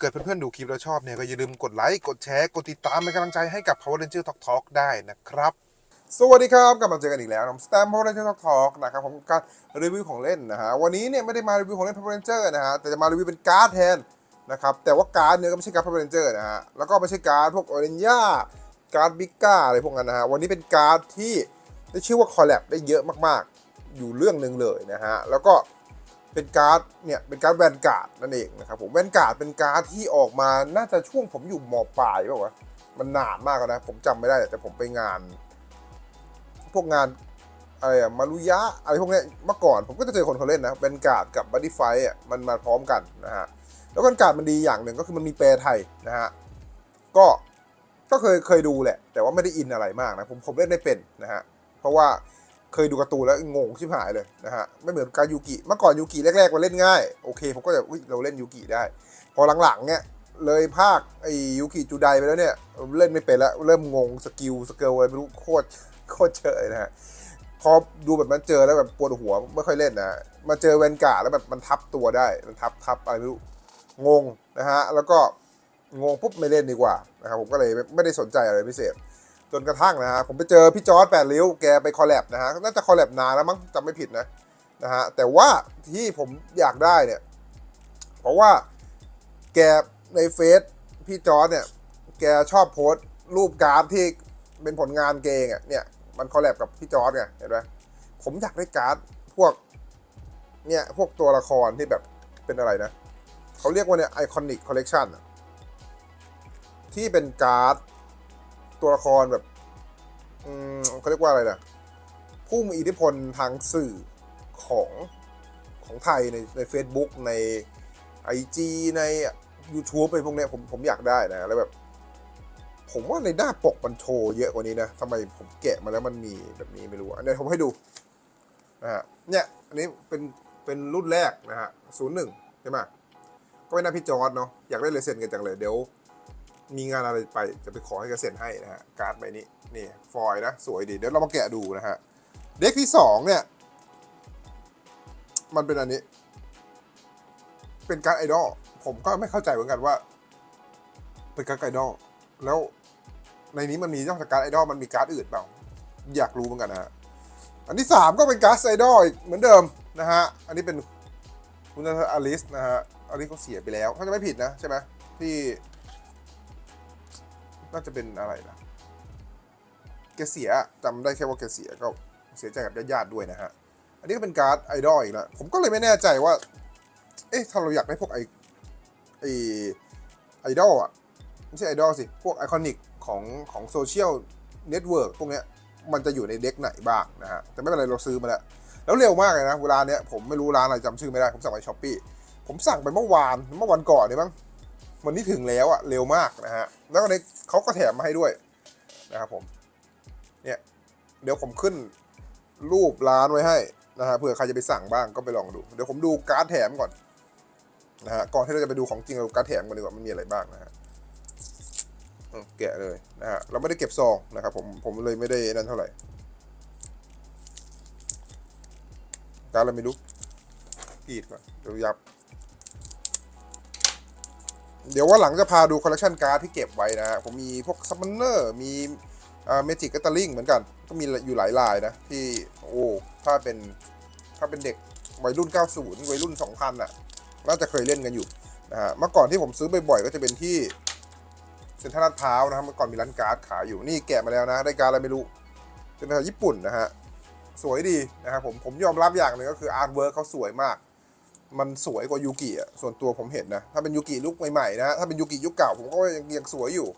เกิดเพื่อนๆดูคลิปแล้วชอบเนี่ยก็อย่าลืมกดไลค์ กดแชร์ กดติดตามเป็นกำลังใจให้กับ Power Ranger Talk Talk ได้นะครับ สวัสดีครับกลับมาเจอกันอีกแล้วนะสแตม Power Ranger Talk Talk นะครับผมกับการรีวิวของเล่นนะฮะวันนี้เนี่ยไม่ได้มารีวิวของเล่น Power Ranger นะฮะแต่จะมารีวิวเป็นการ์ดแทนนะครับแต่ว่าการ์ดเนี่ยก็ไม่ใช่การ์ด Power Ranger นะฮะแล้วก็ไม่ใช่การ์ดพวกออเรนญ่าการ์ดบิก้าอะไรพวกนั้นนะฮะวันนี้เป็นการ์ดที่ได้ชื่อว่าคอลแลบได้เยอะมากๆ อยู่เรื่องหนึ่งเลยนะฮะแล้วก็ เป็นการ์ดเนี่ยเป็นการ์ดแวนการ์ดนั่นเองนะครับผมแวนการ์ดเป็นการ์ดที่ออกมาน่าจะช่วงผมอยู่มปลายเปล่าวะมันนานมากแล้วนะ ผมจำไม่ได้แต่ผมไปงาน พวกงานอะไรอะมารุยะอะไรพวกเนี้ยเมื่อก่อน ผมก็จะเจอคนเขาเล่นนะแวนการ์ดกับบัดดี้ไฟอะมันมาพร้อมกันนะฮะแล้วแวนการ์ดมันดีอย่างหนึ่งก็คือมันมีแปลไทยนะฮะก็ก็เคยเคยดูแหละ แต่ว่าไม่ได้อินอะไรมากนะผมผมเล่นได้เป็นนะฮะเพราะว่า เคยดูการ์ตูนแล้วงงชิบหายเลยนะฮะไม่เหมือนการยูกิเมื่อก่อนยูกิแรกๆมันเล่นง่ายโอเคผมก็แบบเราเล่นยูกิได้ พอหลังๆเนี่ยเลยภาคไอยูกิจูไดไปแล้วเนี่ยเล่นไม่เป็นแล้วเริ่มงงสกิลสเกลอะไรไม่รู้โคตรโคตรเฉยนะฮะพอดูแบบมันเจอแล้วแบบปวดหัวไม่ค่อยเล่นนะมาเจอแวนการ์แล้วแบบมันทับตัวได้มันทับทับอะไรไม่รู้งงนะฮะแล้วก็งงปุ๊บไม่เล่นดีกว่านะครับผมก็เลยไม่ได้สนใจอะไรพิเศษ จนกระทั่งนะฮะผมไปเจอพี่จอร์ดแปดริ้วแกไปคอลแลบนะฮะน่าจะคอลแลบนานแล้วมั้งจำไม่ผิดนะนะฮะแต่ว่าที่ผมอยากได้เนี่ย เพราะว่าแกในเฟซพี่จอร์ดเนี่ย แกชอบโพสต์รูปการ์ดที่เป็นผลงานเกงอะเนี่ยมันคอลแลบกับพี่จอร์ดไงเห็นไหมผมอยากได้การ์ดพวกเนี่ยพวกตัวละครที่แบบเป็นอะไรนะ เขาเรียกว่าเนี่ยไอคอนิกคอลเลกชันที่เป็นการ์ด ตัวละครแบบอืมเขาเรียกว่าอะไรนะผู้มีอิทธิพลทางสื่อของของไทยในใน Facebook ใน IG ใน YouTube ไปพวกเนี้ยผมผมอยากได้นะแล้วแบบ ผมว่าในหน้าปกมันโชว์เยอะกว่านี้นะทำไมผมแกะมาแล้วมันมีแบบนี้ไม่รู้อันนี้ผมให้ดูนะฮะเนี่ยอันนี้เป็นเป็นรุ่นแรกนะฮะศูนย์หนึ่งใช่ไหมก็เป็นหน้าพี่จอร์ดเนาะอยากได้ลยเซ็นกันจังเลยเดี๋ยว มีงานอะไรไปจะไปขอให้กเซ็นให้นะฮะการ์ดใบนี้นี่ฟอยล์นะสวยดีเดี๋ยวเรามาแกะดูนะฮะเด็กที่สองเนี่ยมันเป็นอันนี้ เป็นการ์ดไอดอลผมก็ไม่เข้าใจเหมือนกันว่า เป็นการ์ดไอดอลแล้วในนี้มันมีนอกจากการ์ดไอดอลมันมีการ์ดอื่นเปล่าอยากรู้เหมือนกันนะฮะอันที่สามก็เป็นการ์ดไอดอลอีกเหมือนเดิมนะฮะอันนี้เป็นคุณอลิสนะฮะอลิสเขาเสียไปแล้วเขาจะไม่ผิดนะใช่ไหมที่ น่าจะเป็นอะไรนะแกเสียจำได้แค่ว่าแกเสียก็เสียใจกับญาติๆด้วยนะฮะ อันนี้ก็เป็นการ์ดไอดอลอีกแล้วผมก็เลยไม่แน่ใจว่า เอ๊ะถ้าเราอยากได้พวกไอไอไอดอลอะไม่ใช่ไอดอลสิ พวกไอคอนิกของของโซเชียลเน็ตเวิร์กพวกเนี้ยมันจะอยู่ในเด็กไหนบ้างนะฮะ แต่ไม่เป็นไรเราซื้อมาแล้ว แล้วเร็วมากเลยนะ เวลาเนี้ยผมไม่รู้ร้านอะไรจำชื่อไม่ได้ ผมสั่งไปช้อปปี้ผมสั่งไปเมื่อวานเมื่อวันก่อนเนี่ยมั้ง วันนี้ถึงแล้วอะเร็วมากนะฮะ แล้วก็ในเขาก็แถมมาให้ด้วยนะครับผม เนี่ย เดี๋ยวผมขึ้นรูปร้านไว้ให้นะฮะเผื่อใครจะไปสั่งบ้างก็ไปลองดู เดี๋ยวผมดูการ์ดแถมก่อนนะฮะ ก่อนที่เราจะไปดูของจริงเราการ์ดแถมก่อนดีกว่ามันมีอะไรบ้างนะฮะอืมแกะเลยนะฮะ เราไม่ได้เก็บซองนะครับผม ผมเลยไม่ได้นั่นเท่าไหร่ การดเราไม่รู้กรีดก่อนเดี๋ยวยับ เดี๋ยวว่าหลังจะพาดูคอลเลคชันการ์ดที่เก็บไว้นะฮะผมมีพวกซัมมอนเนอร์มีเมจิกกัตเตอร์ลิงเหมือนกัน ก็มีอยู่หลายลายนะ ที่โอ้ถ้าเป็นถ้าเป็นเด็กวัยรุ่น 90 วัยรุ่น 2000อะน่าจะเคยเล่นกันอยู่นะฮะเมื่อก่อนที่ผมซื้อบ่อยๆก็จะเป็นที่เซ็นทรัลลาดพร้าวนะครับเมื่อก่อนมีร้านการ์ดขายอยู่นี่แกะมาแล้วนะได้การดอะไรไม่รู้เป็นภาษาญี่ปุ่นนะฮะสวยดีนะครับผมผมยอมรับอย่างหนึ่งก็คืออาร์ตเวิร์กเขาสวยมาก มันสวยกว่ายูกิอะส่วนตัวผมเห็นนะ ถ้าเป็นยูกิยุคใหม่ๆนะถ้าเป็นยูกิยุคเก่าผมก็ยังยังสวยอยู่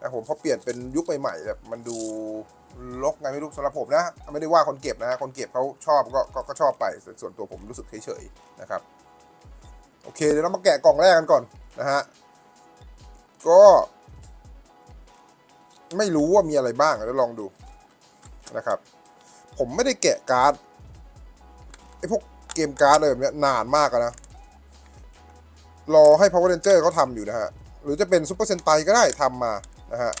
นะผมพอเปลี่ยนเป็นยุคใหม่ๆแบบมันดูลกไงไม่รู้สำหรับผมนะ ไม่ได้ว่าคนเก็บนะคนเก็บเขาชอบก็ก็ก็ชอบไปส่วนส่วนตัวผมรู้สึกเฉยๆนะครับ โอเคเดี๋ยวเรามาแกะกล่องแรกกันก่อนนะฮะก็ ไม่รู้ว่ามีอะไรบ้างเดี๋ยวลองดูนะครับ ผมไม่ได้แกะการ์ดไอพวก เกมการ์ดอะไรแบบนี้นานมากนะ รอให้ Power Ranger เขาทำอยู่นะฮะ หรือจะเป็นซูเปอร์เซนไตก็ได้ทำมานะฮะ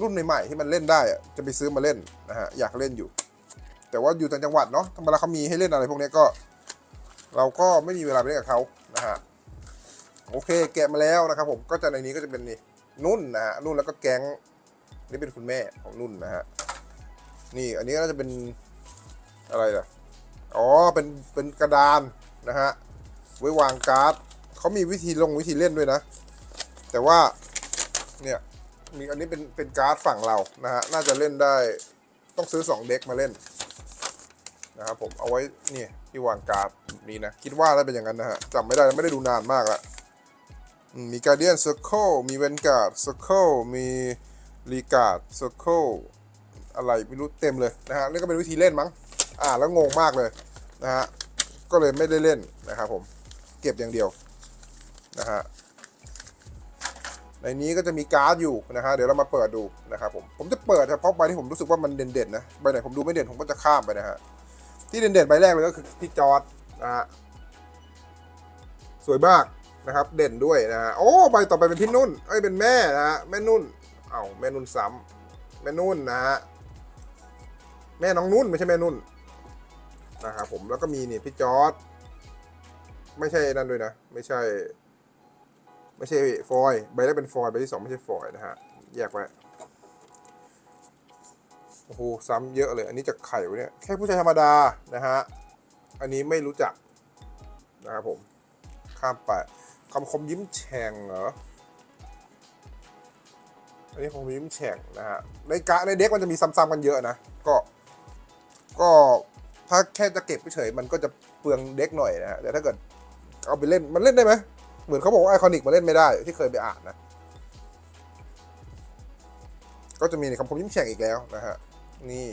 รุ่นใหม่ๆที่มันเล่นได้อะจะไปซื้อมาเล่นนะฮะ อยากเล่นอยู่ แต่ว่าอยู่ต่างจังหวัดเนาะธรรมดาเขามีให้เล่นอะไรพวกนี้ก็ เราก็ไม่มีเวลาไปเล่นกับเขานะฮะ โอเคแกะมาแล้วนะครับผมก็จะในนี้ก็จะเป็นนี่นุ่นนะฮะนุ่นแล้วก็แก๊งนี่เป็นคุณแม่ของนุ่นนะฮะนี่อันนี้ก็จะเป็นอะไรล่ะ อ๋อ เป็นเป็นกระดานนะฮะ ไว้วางการ์ดเขามีวิธีลงวิธีเล่นด้วยนะ แต่ว่า เนี่ย มีอันนี้เป็นเป็นการ์ดฝั่งเรานะฮะ น่าจะเล่นได้ต้องซื้อ 2 เด็กมาเล่นนะครับผมเอาไว้เนี่ยที่วางการ์ดนี้นะ คิดว่าน่าเป็นอย่างนั้นนะฮะจำไม่ได้ไม่ได้ดูนานมากละมมีการเดียนเซอร์เคิลมีเวนการ์ดเซอร์เคิลมีรีการ์ดเซอร์เคิลอะไรไม่รู้เต็มเลยนะฮะนี่ก็เป็นวิธีเล่นมั้ง อ่าแล้วงงมากเลยนะฮะก็เลยไม่ได้เล่นนะครับผมเก็บอย่างเดียวนะฮะในนี้ก็จะมีการ์ดอยู่นะฮะเดี๋ยวเรามาเปิดดูนะครับผมผมจะเปิดเฉพาะใบที่ผมรู้สึกว่ามันเด่นๆนะใบไหนผมดูไม่เด่นผมก็จะข้ามไปนะฮะที่เด่นๆใบแรกเลยก็คือพี่จอร์ดนะฮะสวยมากนะครับเด่นด้วยนะฮะโอ้ใบต่อไปเป็นพี่นุ่นเอ้ยเป็นแม่นะฮะแม่นุ่นเอ้าแม่นุ่นซ้ำแม่นุ่นนะฮะแม่น้องนุ่นไม่ใช่แม่นุ่น นะครับผมแล้วก็มีนี่พี่จอร์ดไม่ใช่นั่นด้วยนะ ไม่ใช่ ไม่ใช่ฟอยใบแรกเป็นฟอยใบที่สองไม่ใช่ฟอยนะฮะแยกไว้โอ้โหซ้ำเยอะเลย อันนี้จากไข่วะเนี่ยแค่ผู้ชายธรรมดานะฮะอันนี้ไม่รู้จักนะครับผมข้ามไปคำคมยิ้มแฉ่งเหรออันนี้คำคมยิ้มแฉ่งนะฮะในกะในเด็กมันจะมีซ้ำๆกันเยอะนะก็ก็ ถ้าแค่จะเก็บเฉยมันก็จะเปลืองเด็กหน่อยนะฮะแต่ถ้าเกิดเอาไปเล่นมันเล่นได้ไหมเหมือนเขาบอกว่าไอคอนิกมาเล่นไม่ได้ที่เคยไปอ่านนะ ก็จะมีคำคมยิ้มแฉ่งอีกแล้วนะฮะนี่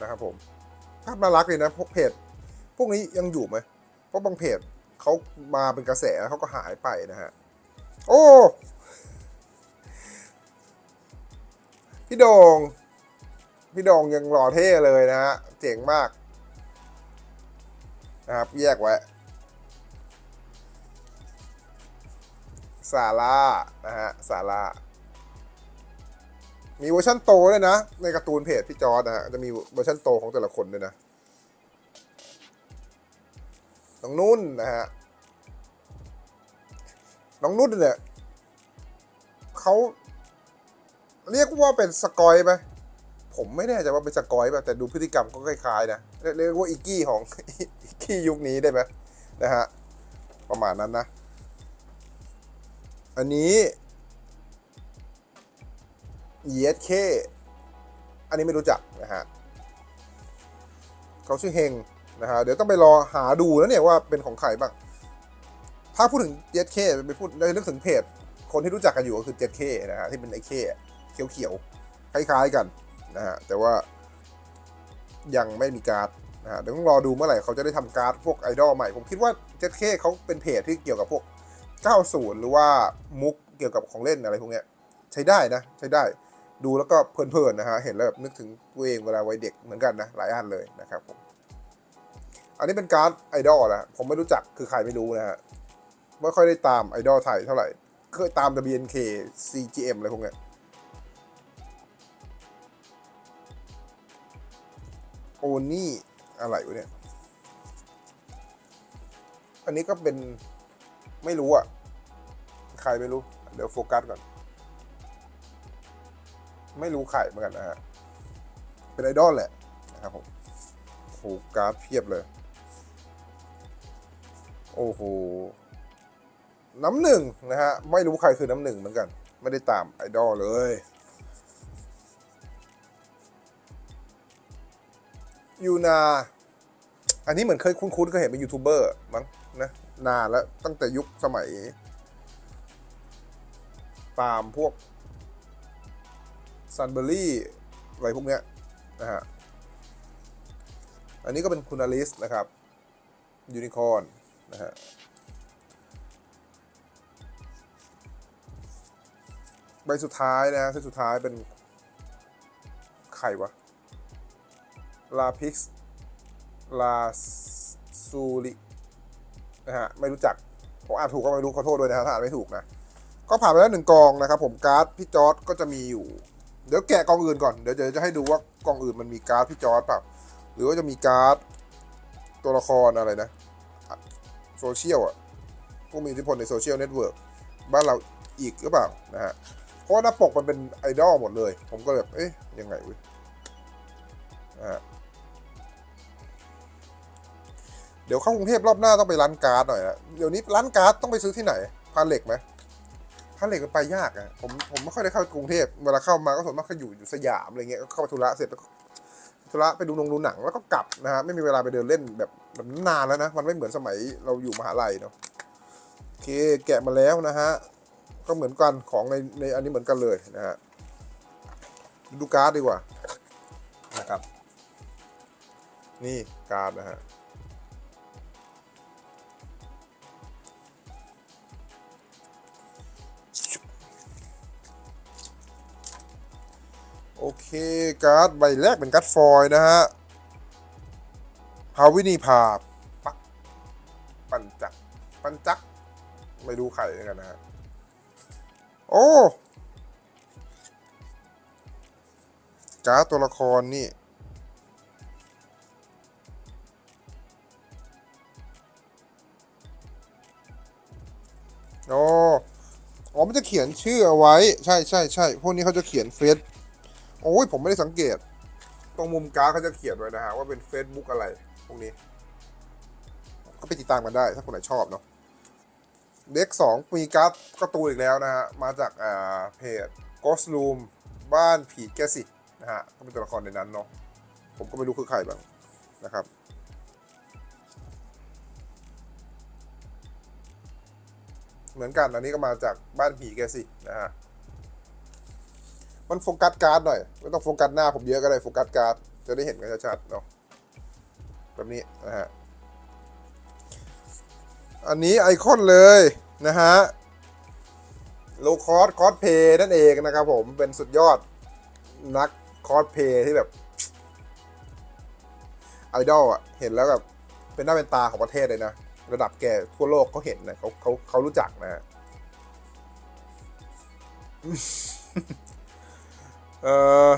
นะครับผมภาพน่ารักเลยนะพวกเพจพวกนี้ยังอยู่ไหมเพราะบางเพจเขามาเป็นกระแสแล้วเขาก็หายไปนะฮะโอ้พี่โดง พี่โดงยังหล่อเท่เลยนะฮะ เจ๋งมาก นะครับ แยกไว้ซาร่านะฮะซาร่ามีเวอร์ชันโตด้วยนะ ในการ์ตูนเพจพี่จอร์ดนะฮะ จะมีเวอร์ชันโตของแต่ละคนด้วยนะน้องนุ่นนะฮะ น้องนุ่นเนี่ยเขาเรียกว่าเป็นสกอยไหมผมไม่แน่ใจว่าเป็นสกอยป่ะแต่ดูพฤติกรรมก็คล้ายๆนะ เรียกว่าอีกี้ของอีกี้ยุคนี้ได้ไหมนะฮะประมาณนั้นนะ อันนี้ ESK อันนี้ไม่รู้จักนะฮะเขาชื่อเฮงนะฮะเดี๋ยวต้องไปรอหาดูแล้วเนี่ยว่าเป็นของใครบ้าง ถ้าพูดถึง ESK ไปพูดได้นึกถึงเพจ คนที่รู้จักกันอยู่ก็คือ 7K นะฮะที่เป็นไอเคเขียวๆคล้ายๆกันนะฮะแต่ว่า ยังไม่มีการ์ดนะฮะเดี๋ยวต้องรอดูเมื่อไหร่เขาจะได้ทำการ์ดพวกไอดอลใหม่ ผมคิดว่า 7K เคเขาเป็นเพจที่เกี่ยวกับพวก 90 หรือว่ามุกเกี่ยวกับของเล่นอะไรพวกเนี้ยใช้ได้นะ ใช้ได้ดูแล้วก็เพลินๆนะฮะเห็นแล้วแบบนึกถึงตัวเองเวลาวัยเด็กเหมือนกันนะหลายอันเลยนะครับผมอันนี้เป็นการ์ดไอดอลนะผมไม่รู้จักคือใครไม่รู้นะฮะไม่ค่อยได้ตามไอดอลไทยเท่าไหร่ เคยตาม WNK CGM อะไรพวกเนี้ย นี่อะไรวะเนี่ย อันนี้ก็เป็นไม่รู้อะใครไม่รู้ เดี๋ยวโฟกัสก่อน ไม่รู้ใครเหมือนกันนะฮะ เป็นไอดอลแหละนะครับผมโอ้โหกราฟเพียบเลย โอ้โห น้ำหนึ่งนะฮะ ไม่รู้ใครคือน้ำหนึ่งเหมือนกัน ไม่ได้ตามไอดอลเลย ยูนา อันนี้เหมือนเคยคุ้นๆเคยเห็นเป็นยูทูบเบอร์มั้งนะนานแล้วตั้งแต่ยุคสมัยตามพวกซันเบอรี่อะไรพวกเนี้ยนะฮะ อันนี้ก็เป็นคุณอลิสนะครับยูนิคอร์นนะฮะใบสุดท้ายนะใบสุดท้ายเป็น ใครวะ ลาพิกซ์ลาซูรินะฮะไม่รู้จักผมอ่านถูกก็ไม่รู้ขอโทษด้วยนะฮะถ้าอ่านไม่ถูกนะ ก็ผ่านไปแล้วหนึ่งกองนะครับผมการ์ดพี่จอร์ดก็จะมีอยู่ เดี๋ยวแกะกองอื่นก่อนเดี๋ยวเดี๋ยวจะให้ดูว่ากองอื่นมันมีการ์ดพี่จอร์ดเปล่าหรือว่าจะมีการ์ดตัวละครอะไรนะโซเชียลอะผู้มีอิทธิพลในโซเชียลเน็ตเวิร์กบ้านเราอีกหรือเปล่านะฮะเพราะว่าหน้าปกมันเป็นไอดอลหมดเลย ผมก็แบบเอ๊ะยังไงว้ยนะฮะ เดี๋ยวเข้ากรุงเทพรอบหน้าต้องไปร้านการ์ดหน่อยนะเดี๋ยวนี้ร้านการ์ดต้องไปซื้อที่ไหนพานเหล็กไหมพานเหล็กมันไปยากอะผมผมไม่ค่อยได้เข้ากรุงเทพเวลาเข้ามาก็ส่วนมากก็อยู่อยู่สยามอะไรเงี้ยก็เข้าไปธุระเสร็จแล้วก็ธุระไปดูนงดูหนังแล้วก็กลับนะฮะไม่มีเวลาไปเดินเล่นแบบแบบนานแล้วนะมันไม่เหมือนสมัยเราอยู่มหาลัยเนาะโอเคแกะมาแล้วนะฮะก็เหมือนกันของในในอันนี้เหมือนกันเลยนะฮะดูการ์ดดีกว่านะครับ นี่การ์ดนะฮะ โอเค การ์ดใบแรกเป็นการ์ดฟอยนะฮะพาวินีพาปักปันจัก ปันจัก ไม่ดูไข่ด้วยกันนะฮะ โอ้ การ์ดตัวละครนี่โอ้อ๋อมันจะเขียนชื่อเอาไว้ ใช่ใช่ใช่พวกนี้เขาจะเขียนเฟซ โอ้ยผมไม่ได้สังเกต ตรงมุมการ์ดเขาจะเขียนไว้นะฮะว่าเป็น Facebook อะไรพวกนี้ ก็ไปติดตามกันได้ถ้าคนไหนชอบเนาะเด็กสองมีการ์ดกร์ตูอีกแล้วนะฮะ มาจากอ่าเพจ Ghost Room บ้านผีแกสินะฮะ ก็เป็นตัวละครในนั้นเนาะผมก็ไม่รู้คือใครบ้างนะครับเหมือนกันอันนี้ก็มาจากบ้านผีแกสินะฮะ มันโฟกัสการ์ดหน่อย ไม่ต้องโฟกัสหน้าผมเยอะก็ได้โฟกัสการ์ดจะได้เห็นกันชัดๆเนาะแบบนี้นะฮะ อันนี้ไอคอนเลยนะฮะโลคอสคอสเพย์นั่นเองนะครับผมเป็นสุดยอดนักคอสเพย์ที่แบบไอดอลอะเห็นแล้วแบบเป็นหน้าเป็นตาของประเทศเลยนะ ระดับแกทั่วโลกเขาเห็นนะเขาเขาเขารู้จักนะ เออ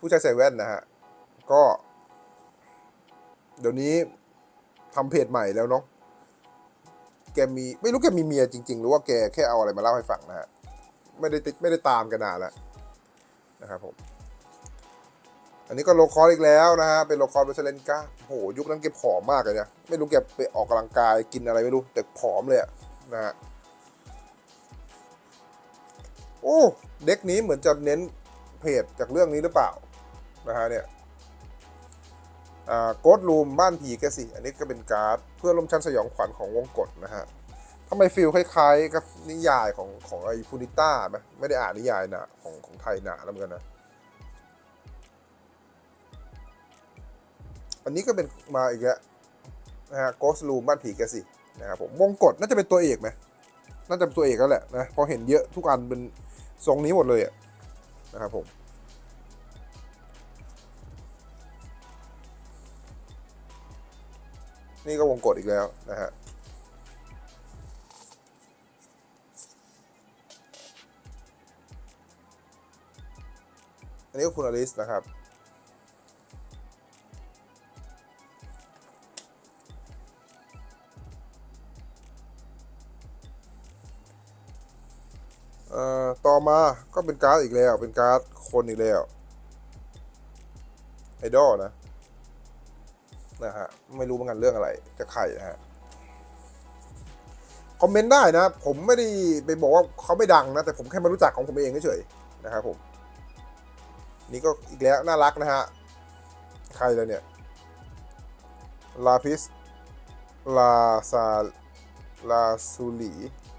ผู้ชายใส่แว่นนะฮะ ก็ เดี๋ยวนี้ทำเพจใหม่แล้วเนาะแกมี ไม่รู้แกมีเมียจริง ๆ หรือว่าแกแค่เอาอะไรมาเล่าให้ฟังนะฮะ ไม่ได้ติดไม่ได้ตามกันนานแล้วนะครับผม อันนี้ก็โลคอร์อีกแล้วนะฮะ เป็นโลคอร์เบเซเลนกาโหยุคนั้นแกผอมมากเลยนะไม่รู้แกไปออกกำลังกายกินอะไรไม่รู้แต่ผอมเลยอะนะฮะโอ้ เด็กนี้เหมือนจะเน้นเพจจากเรื่องนี้หรือเปล่านะฮะเนี่ยโกดรูมบ้านผีแกสิ อันนี้ก็เป็นการ์ดเพื่อลมชันสยองขวัญของวงกฎนะฮะทำไมฟิลคล้ายๆ กับนิยายของของไอ้ฟูนิต้าไหมไม่ได้อ่านนิยายนะของของไทยหนาแล้วเหมือนกันนะ อันนี้ก็เป็นมาอีกแล้วนะฮะโกสรูมบ้านผีแกสินะครับผมวงกฎน่าจะเป็นตัวเอกไหมน่าจะเป็นตัวเอกแล้วแหละนะพอเห็นเยอะทุกอันเป็น ทรงนี้หมดเลยอะนะครับผมนี่ก็วงกดอีกแล้วนะฮะอันนี้ก็คุณอลิสนะครับ ต่อมาก็เป็นการ์ดอีกแล้ว เป็นการ์ดคนอีกแล้ว ไอดอลนะ นะฮะ ไม่รู้เหมือนกันเรื่องอะไร จะใครนะฮะ คอมเมนต์ได้นะ ผมไม่ได้ไปบอกว่าเขาไม่ดังนะ แต่ผมแค่มารู้จักของผมเองเฉยๆนะครับผม นี่ก็อีกแล้ว น่ารักนะฮะ ใครเลยเนี่ย ลาพิส ลาซาลาซูลี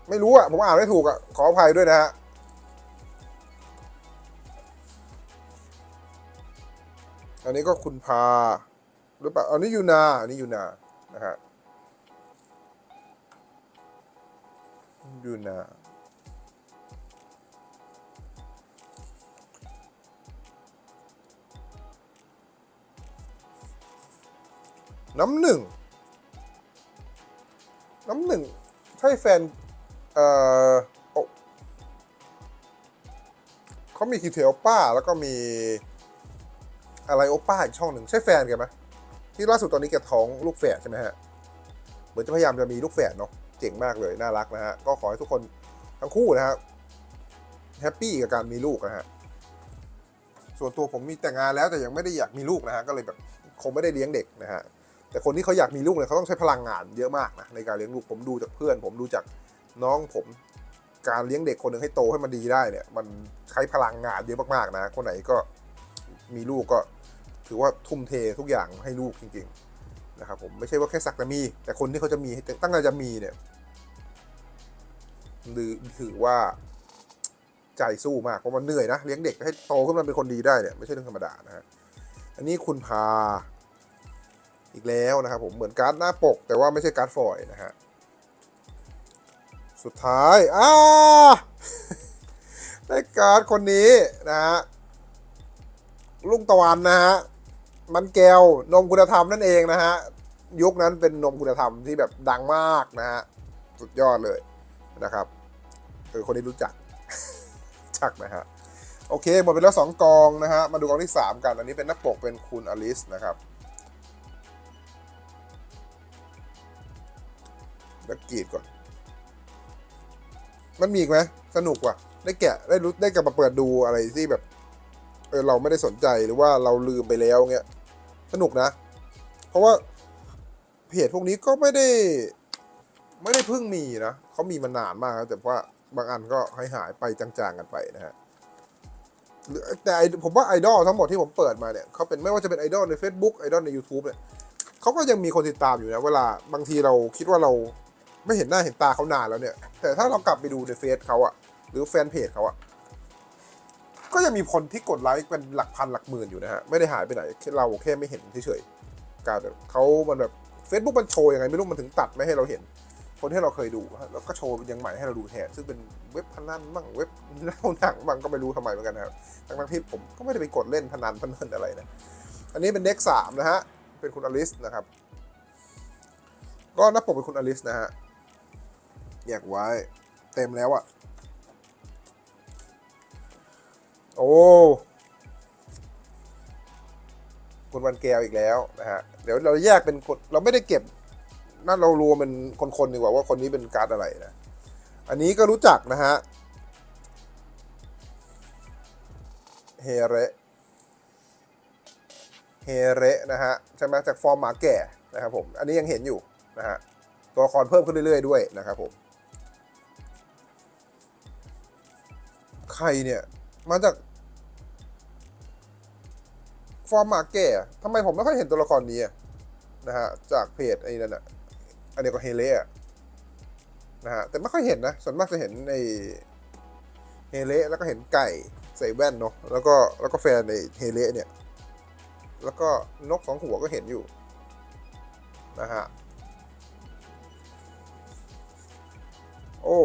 ไม่รู้อะผมอ่านไม่ถูกอะขออภัยด้วยนะฮะอันนี้ก็คุณพาหรือเปล่าอันนี้ยูนาอันนี้ยูนานะฮะยูนาน้ำหนึ่ง น้ำหนึ่ง ใช่แฟน เอ่อเขามีคิเทลป้าแล้วก็มีอะไรโอป้าอีกช่องหนึ่งใช่แฟนกันไหมที่ล่าสุดตอนนี้แกท้องลูกแฝดใช่ไหมฮะ เหมือนจะพยายามจะมีลูกแฝดเนาะเจ๋งมากเลยน่ารักนะฮะ ก็ขอให้ทุกคนทั้งคู่นะฮะแฮปปี้กับการมีลูกนะฮะ ส่วนตัวผมมีแต่งงานแล้วแต่ยังไม่ได้อยากมีลูกนะฮะ ก็เลยแบบคงไม่ได้เลี้ยงเด็กนะฮะ แต่คนที่เขาอยากมีลูกเนี่ยเขาต้องใช้พลังงานเยอะมากนะในการเลี้ยงลูกผมดูจากเพื่อน ผมดูจาก น้องผมการเลี้ยงเด็กคนหนึ่งให้โตให้มันดีได้เนี่ย มันใช้พลังงานเยอะมากๆนะ คนไหนก็มีลูกก็ถือว่าทุ่มเททุกอย่างให้ลูกจริง ๆ นะครับผมไม่ใช่ว่าแค่สักแต่มี แต่คนที่เขาจะมีตั้งใจจะมีเนี่ยหรือถือว่าใจสู้มากเพราะมันเหนื่อยนะเลี้ยงเด็กให้โตขึ้นมาเป็นคนดีได้เนี่ยไม่ใช่เรื่องธรรมดานะฮะอันนี้คุณพาอีกแล้วนะครับผมเหมือนการ์ดหน้าปก แต่ว่าไม่ใช่การ์ดฟอยนะฮะ สุดท้ายอ้าได้การ์ดคนนี้นะฮะลุงตะวันนะฮะมันแก้วนมคุณธรรมนั่นเองนะฮะยุคนั้นเป็นนมคุณธรรมที่แบบดังมากนะฮะสุดยอดเลยนะครับเออคนนี้รู้จักจักนะฮะโอเคหมดไปแล้วสองกองนะฮะมาดูกองที่สามกัน อันนี้เป็นหนักปกเป็นคุณอลิสนะครับแล้วกรีดก่อน มันมีอีกไหมสนุกว่ะ ได้แกะได้รู้ได้กลับมาเปิดดูอะไรที่แบบ เออเราไม่ได้สนใจหรือว่าเราลืมไปแล้วเงี้ยสนุกนะ เพราะว่าเพจพวกนี้ก็ไม่ได้ ไม่ได้เพิ่งมีนะเขามีมานานมากแล้วแต่ว่าบางอันก็หายหายไปจางๆกันไปนะฮะแต่ผมว่าไอดอลทั้งหมดที่ผมเปิดมาเนี่ยเขาเป็นไม่ว่าจะเป็นไอดอลใน Facebook ไอดอลใน YouTube เนี่ยเขาก็ยังมีคนติดตามอยู่นะ เวลาบางทีเราคิดว่าเรา ไม่เห็นหน้าเห็นตาเขานานแล้วเนี่ย แต่ถ้าเรากลับไปดูในเฟซเขาอะหรือแฟนเพจเขาอะก็ยังมีคนที่กดไลค์เป็นหลักพันหลักหมื่นอยู่นะฮะ ไม่ได้หายไปไหนเราแค่ไม่เห็นเฉยๆการแบบเขามันแบบ Facebook มันโชว์ยังไงไม่รู้มันถึงตัดไม่ให้เราเห็น คนที่เราเคยดูแล้วก็โชว์ยังใหม่ให้เราดูแทนซึ่งเป็นเว็บพนันบ้างเว็บเล่าหนังบ้างก็ไม่รู้ทำไมเหมือนกันนะครับทั้งที่ผมก็ไม่ได้ไปกดเล่นพนันพนันอะไรนะอันนี้เป็นเด็กสามนะฮะเป็นคุณอลิสนะครับก็หนับปกเป็นคุณอลิสนะฮะ แยกไว้ เต็มแล้วอะโอ้คุณวันแก้วอีกแล้วนะฮะเดี๋ยวเราแยกเป็นคนเราไม่ได้เก็บนั่นเรารวมเป็นคนๆดีกว่าว่าคนนี้เป็นการ์ดอะไรนะ อันนี้ก็รู้จักนะฮะเฮเรเฮเรนะฮะใช่ไหมจากฟอร์มหมาแก่นะครับผม อันนี้ยังเห็นอยู่นะฮะตัวละครเพิ่มขึ้นเรื่อยๆด้วยนะครับผม ใครเนี่ย มาจาก ฟอร์มมาแก่ทำไมผมไม่ค่อยเห็นตัวละครนี้นะฮะ จากเพจไอ้นั่นอะอันนี้ก็เฮเล่นะฮะ แต่ไม่ค่อยเห็นนะ ส่วนมากจะเห็นในเฮเล่แล้วก็เห็นไก่ใส่แว่นเนาะ แล้วก็แล้วก็แฟนในเฮเล่เนี่ย แล้วก็นกสองหัวก็เห็นอยู่ นะฮะ โอ้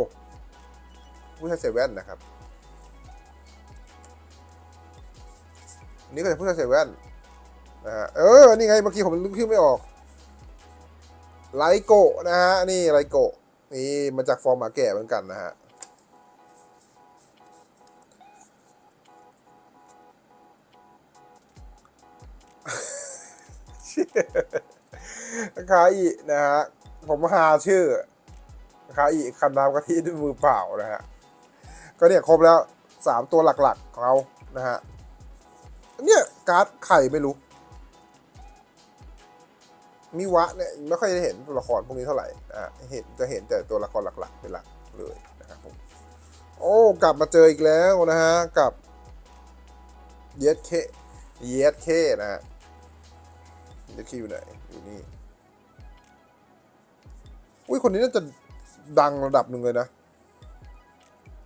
ผู้ชายใส่แว่นนะครับ นนี้ก็จะผู้ชายใส่แว่นนะฮะเออ นี่ไงเมื่อกี้ผมนึกชื่อไม่ออกไลโกะนะฮะ นี่ไลโกะนี่มาจากฟอร์มหมาแก่เหมือนกันนะฮะคาอินะฮะ ผมหาชื่อคาอิคันน้ำกะทิด้วยมือเปล่านะฮะ ก็เนี่ยครบแล้วสามตัวหลักๆของเขานะฮะ เนี่ยการ์ดไข่ไม่รู้ มิวะเนี่ยไม่ค่อยได้เห็นตัวละครพวกนี้เท่าไหร่นะฮะเห็นจะเห็นแต่ตัวละครหลักๆเป็นหลักเลยนะครับผมโอ้กลับมาเจออีกแล้วนะฮะกับเยสเคเยสเคนะฮะเยสเคอยู่ไหนอยู่นี่อุ้ยคนนี้น่าจะดังระดับหนึ่งเลยนะ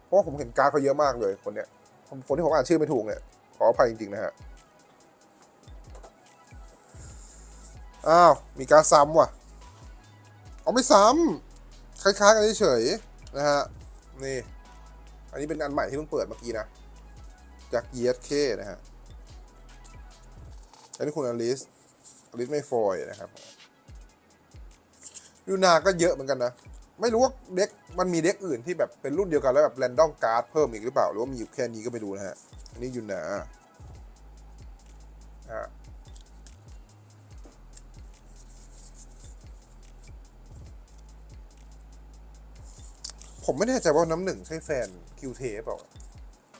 เพราะผมเห็นการ์ดเขาเยอะมากเลยคนเนี้ยคนที่ผมอ่านชื่อไม่ถูกเนี่ย ขออภัยจริง ๆ นะฮะ อ้าว มีการซ้ำว่ะ เอาไม่ซ้ำคล้าย ๆ กันเฉยๆนะฮะ นี่ อันนี้เป็นอันใหม่ที่เพิ่งเปิดเมื่อกี้นะ จาก ESK นะฮะ อันนี้คุณอลิสอลิสไม่ฟอยนะครับยูนาก็เยอะเหมือนกันนะ ไม่รู้ว่าเด็กมันมีเด็กอื่นที่แบบเป็นรุ่นเดียวกันแล้วแบบแรนดอมการ์ดเพิ่มอีกหรือเปล่า หรือว่ามีอยู่แค่นี้ก็ไม่รู้นะฮะ อันนี้ยูนาฮะผมไม่แน่ใจว่าน้ำหนึ่งใช่แฟนคิวเทเปล่า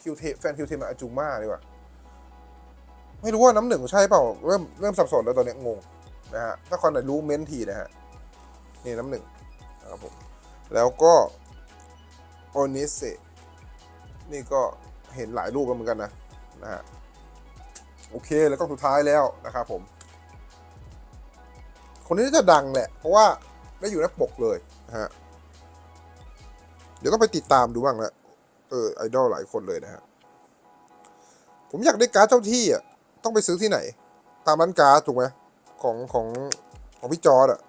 คิวเทแฟนคิวเทมาอาจูมาดีกว่า ไม่รู้ว่าน้ำหนึ่งใช่เปล่า เริ่มเริ่มสับสนแล้วตอนนี้งงนะฮะถ้าคนไหนรู้เม้นทีนะฮะ นี่น้ำหนึ่งนะครับผม แล้วก็โอนิเซนี่ก็ เห็นหลายรูปแล้วเหมือนกันนะนะฮะโอเคแล้วก็สุดท้ายแล้วนะครับผม คนนี้จะดังแหละ เพราะว่าได้อยู่ในปกเลยนะฮะเดี๋ยวต้องไปติดตามดูบ้างละเออไอดอลหลายคนเลยนะฮะผมอยากได้การ์ดเจ้าที่อะต้องไปซื้อที่ไหน ตามร้านการ์ดถูกไหมของของของพี่จอร์ดอะ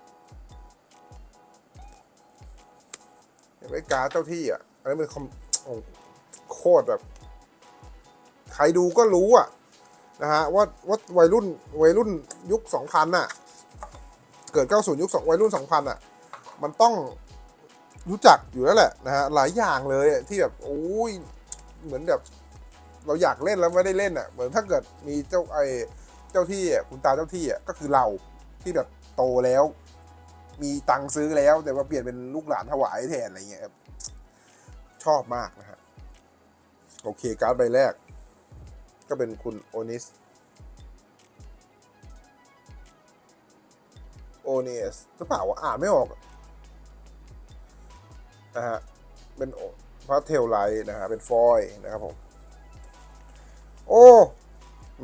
อยากได้การ์ดเจ้าที่อะอันนี้เป็นคอมโคตรแบบ ใครดูก็รู้อะนะฮะว่าว่าวัยรุ่นวัยรุ่นยุคสองพันน่ะเกิด 90 ยุคสองวัยรุ่น 2000อะมันต้องรู้จักอยู่แล้วแหละนะฮะหลายอย่างเลยที่แบบโอ้ยเหมือนแบบเราอยากเล่นแล้วไม่ได้เล่นอะเหมือนถ้าเกิดมีเจ้าไอเจ้าที่อะคุณตาเจ้าที่อะก็คือเราที่แบบโตแล้ว มีตังค์ซื้อแล้ว แต่ว่าเปลี่ยนเป็นลูกหลานถวายแทนอะไรเงี้ยครับชอบมากนะฮะโอเคการ์ดใบแรก ก็เป็นคุณโอนิสโอเนสหรือเปล่าวะอ่านไม่ออกนะฮะเป็นพาเทลไลท์นะฮะเป็นฟอยล์นะครับผม โอ้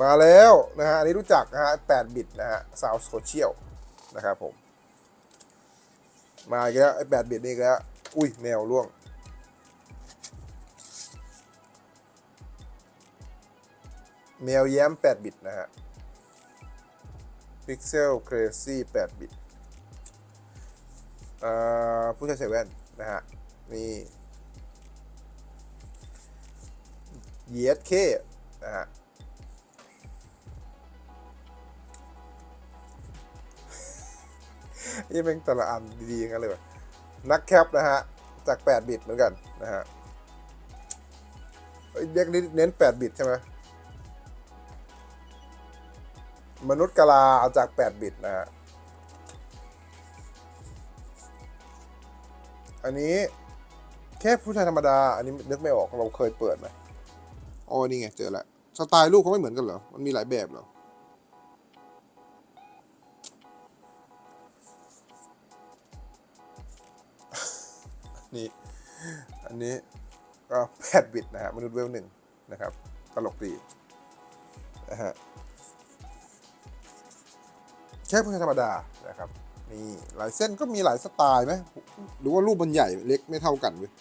มาแล้วนะฮะอันนี้รู้จักนะฮะ8บิตนะฮะซาวโซเชียลนะครับผม มาอีกแล้วไอ้8บิตนี่อีกแล้ว อุ้ยแมวล่วง แมวแย้ม 8 บิตนะฮะ Pixel Crazy 8 บิตอ่าผู้ใช้ใส่แว่นนะฮะ นี่ YSK นะฮะ นี่เป็นแต่ละอันดีๆอย่างนั้นเลยวะนักแคปนะฮะ จาก 8 บิตเหมือนกันนะฮะเอ้ยเด็กนี้เน้น 8 บิตใช่ไหม มนุษย์กะลาเอาจาก 8 บิตนะฮะ อันนี้แค่ผู้ชายธรรมดา อันนี้นึกไม่ออกเราเคยเปิดไหมอ๋อนี่ไงเจอแล้วสไตล์ลูกเขาไม่เหมือนกันเหรอ มันมีหลายแบบเหรอ นี่ อันนี้ก็8บิตนะฮะมนุษย์เวลหนึ่งนะครับ ตลกดีนะฮะ แค่ผู้ชายธรรมดานะครับนี่หลายเส้นก็มีหลายสไตล์ไหมหรือว่ารูปมันใหญ่เล็กไม่เท่ากันเว้ย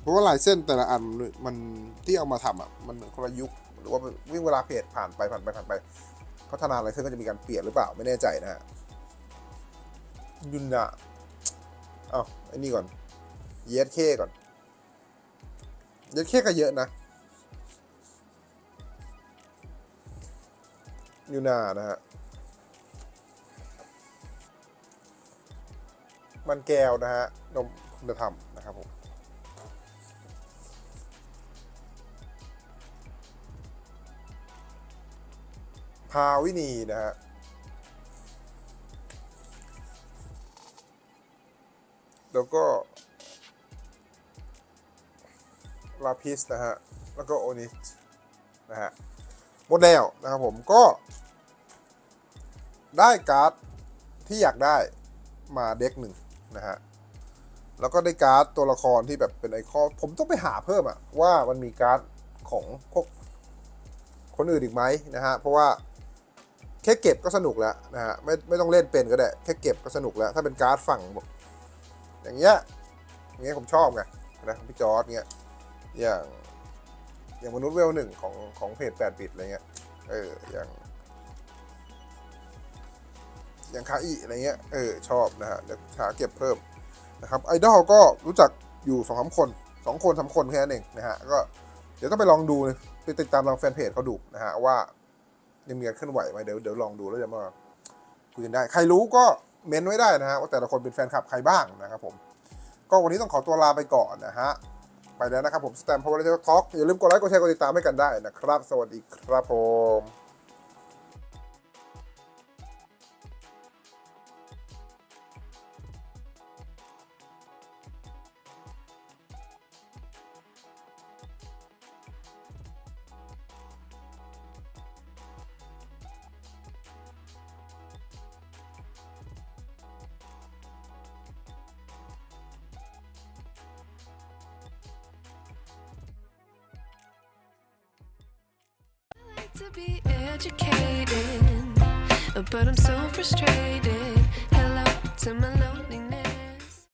เพราะว่าลายเส้นแต่ละอันมันที่เอามาทำอะมันเหมือนคนละยุคหรือว่าวิ่งเวลาเพจผ่านไปผ่านไปผ่านไป พัฒนาลายเส้นก็จะมีการเปลี่ยนหรือเปล่าไม่แน่ใจนะฮะยุนนะอ้าวไอ้นี่ก่อนเยสเคก่อนเยสเคก็เยอะนะ ยูนานะฮะมันแก้วนะฮะนมคุณธรรมนะครับผมพาวินีนะฮะแล้วก็ลาพิสนะฮะ แล้วก็โอนิสนะฮะ ดแล้วนะครับผมก็ ได้การ์ดที่อยากได้มาเด็กหนึ่งนะฮะแล้วก็ได้การ์ดตัวละครที่แบบเป็นไอคอนผมต้องไปหาเพิ่มอะว่ามันมีการ์ดของพวกคนอื่นอีกไหมนะฮะเพราะว่าแค่เก็บก็สนุกแล้วนะฮะไม่ไม่ต้องเล่นเป็นก็ได้แค่เก็บก็สนุกแล้ว ถ้าเป็นการ์ดฝั่งแบบอย่างเงี้ยอย่างเงี้ยผมชอบไงนะพี่จอร์ดเงี้ยอย่าง อย่างมนุษย์เวลหนึ่งของของเพจแปดบิตอะไรเงี้ยเอออย่างอย่างคาอีอะไรเงี้ยเออชอบนะฮะเดี๋ยวหาเก็บเพิ่มนะครับไอดอลก็รู้จักอยู่สองสามคนสองคนสามคนแค่นั้นเองนะฮะก็เดี๋ยวต้องไปลองดูนะไปติดตามทางแฟนเพจเขาดูนะฮะว่ายังมีการเคลื่อนไหวไหมเดี๋ยวเดี๋ยวลองดูแล้วจะมาคุยกันได้ ใครรู้ก็เม้นไว้ได้นะฮะว่าแต่ละคนเป็นแฟนคลับใครบ้างนะครับผม ก็วันนี้ต้องขอตัวลาไปก่อนนะฮะ ไปแล้วนะครับผมสแตมพาวเวอร์เจอร์ท็อกอย่าลืมกดไลค์กดแชร์กดติดตามให้กันได้นะครับ สวัสดีครับผม